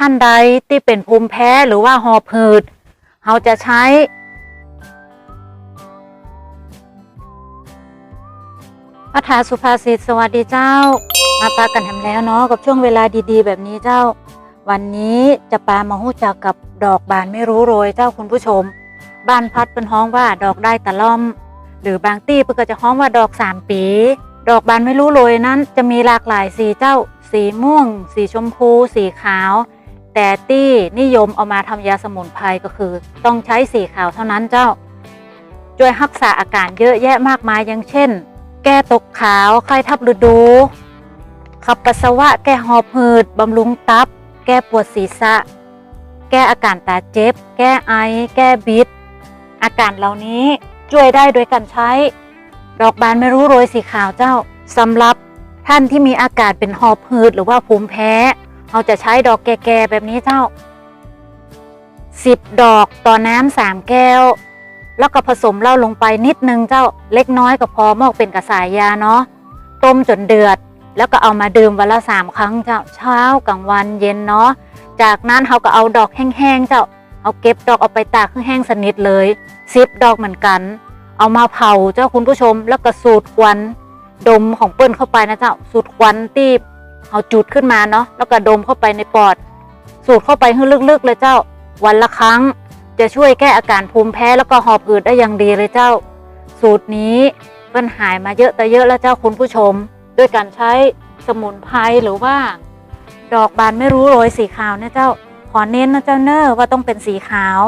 ท่านใดที่เป็นภูมิแพ้หรือว่าหอบหืดเราจะใช้พระธาสุภาษิตสวัสดีเจ้า มาปากันทำแล้วเนาะกับช่วงเวลาดีๆ แบบนี้เจ้า วันนี้จะปามาหู้จักกับดอกบานไม่รู้โรยเจ้าคุณผู้ชม บ้านพัดเป็นห้องว่าดอกได้ตะล่อม หรือบางตี้เพื่อก็จะห้องว่าดอกสามปี ดอกบานไม่รู้โรยนั้น จะมีหลากหลายสีเจ้า สีม่วง สีชมพู สีขาว แต่ตี้นิยมเอามาทำยาสมุนไพรก็คือ ต้องใช้สีขาวเท่านั้นเจ้า ช่วยรักษาอาการเยอะแยะมากมายอย่างเช่น แก้ตกขาวไข้ทับฤดู ขับปัสสาวะแก้หอบหืดบำรุงตับ แก้ปวดศีรษะ แก้อาการตาเจ็บ แก้ไอ แก้บิด อาการเหล่านี้ช่วยได้โดยการใช้ ดอกบานไม่รู้โรยสีขาวเจ้าสำหรับท่านที่มีอาการเป็นหอบหืดหรือว่าภูมิแพ้ เราจะใช้ดอกแก่ๆแบบนี้เจ้า10ดอกต่อน้ำสามแก้ว แล้วก็ผสมเหล้าลงไปนิดนึงเจ้าเล็กน้อยก็พอมอกเป็นกระสายยาเนาะต้มจนเดือด แล้วก็เอามาดื่มวันละสามครั้งเจ้าเช้ากลางวันเย็นเนาะจากนั้นเขาก็เอาดอกแห้งๆเจ้าเอาเก็บดอกเอาไปตากให้แห้งสนิทเลยซิบดอกเหมือนกัน เอามาเผาเจ้าคุณผู้ชมแล้วก็สูดควันดมของเปิ้ลเข้าไปนะเจ้าสูดควันที่ เอาจุดขึ้นมาเนาะแล้วก็ดมเข้าไปในปอด สูดเข้าไปให้ลึกๆเลยเจ้า วันละครั้งจะช่วยแก้อาการภูมิแพ้แล้วก็หอบหืดได้อย่างดีเลยเจ้า สูตรนี้เปิ้ลหายมาเยอะแต่เยอะแล้วเจ้าคุณผู้ชม ด้วยการใช้สมุนไพรหรือว่า ดอกบานไม่รู้โรยสีขาวนะเจ้า ขอเน้นนะเจ้าเนอร์ว่าต้องเป็นสีขาว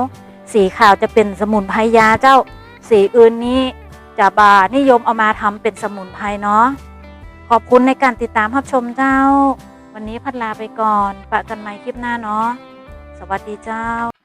สีขาวจะเป็นสมุนไพรยาเจ้า สีอื่นนี้จะบานิยมเอามาทำเป็นสมุนไพรเนาะ ขอบคุณในการติดตามรับชมเจ้า วันนี้พัดลาไปก่อนปะกันใหม่คลิปหน้าเนาะสวัสดีเจ้า